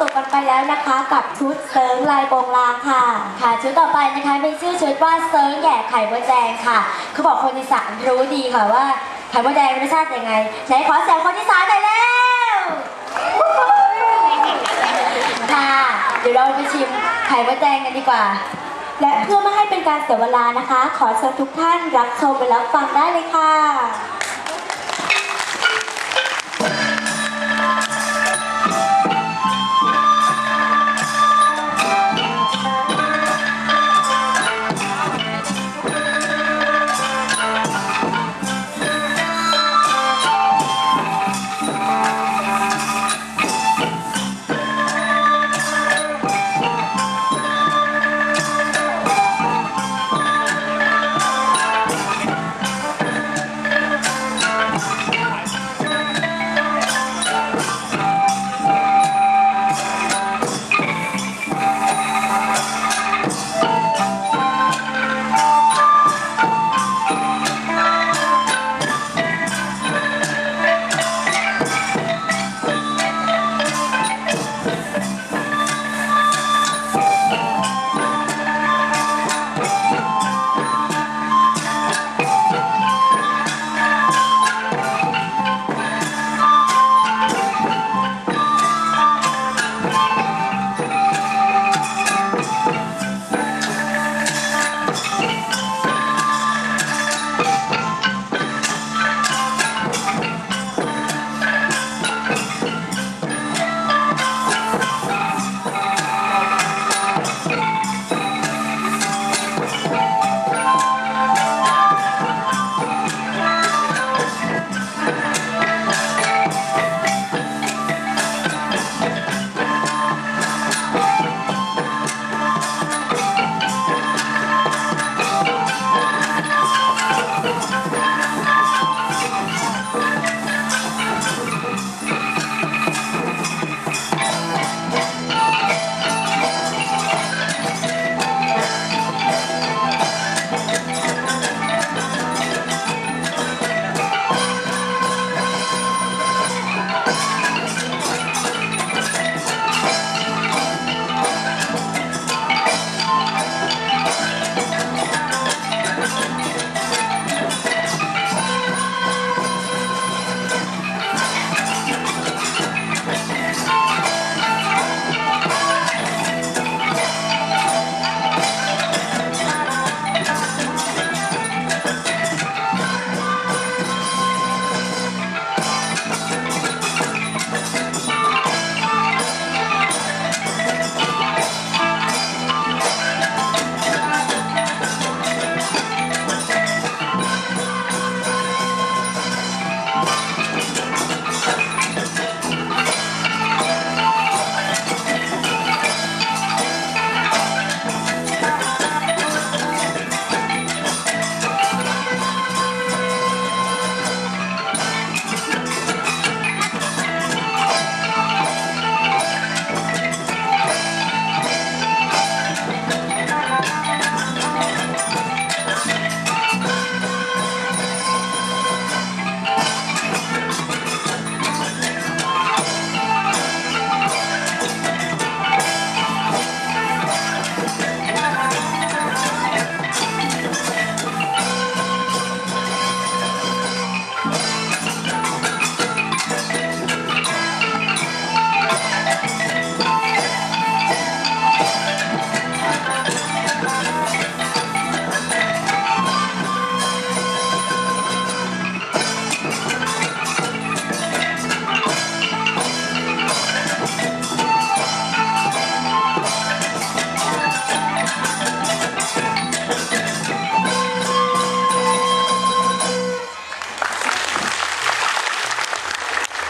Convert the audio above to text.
จบกันไปแล้วนะคะกับชุดเซิร์งลายโปงลางค่ะ ค่ะ ชุดต่อไปนะคะเป็นชื่อชุดว่าเซิร์งแย่ไข่มดแดงค่ะเขาบอกคนอีสานรู้ดีค่ะว่าไข่มดแดงรสชาติยังไงไหนขอแซวคนที่สานหน่แล้วค่ะเดี๋ยวเราไปชิมไข่มดแดงกันดีกว่า และเพื่อไม่ให้เป็นการเสียเวลานะคะ ขอเชิญทุกท่านรับชมและรับฟังได้เลยค่ะ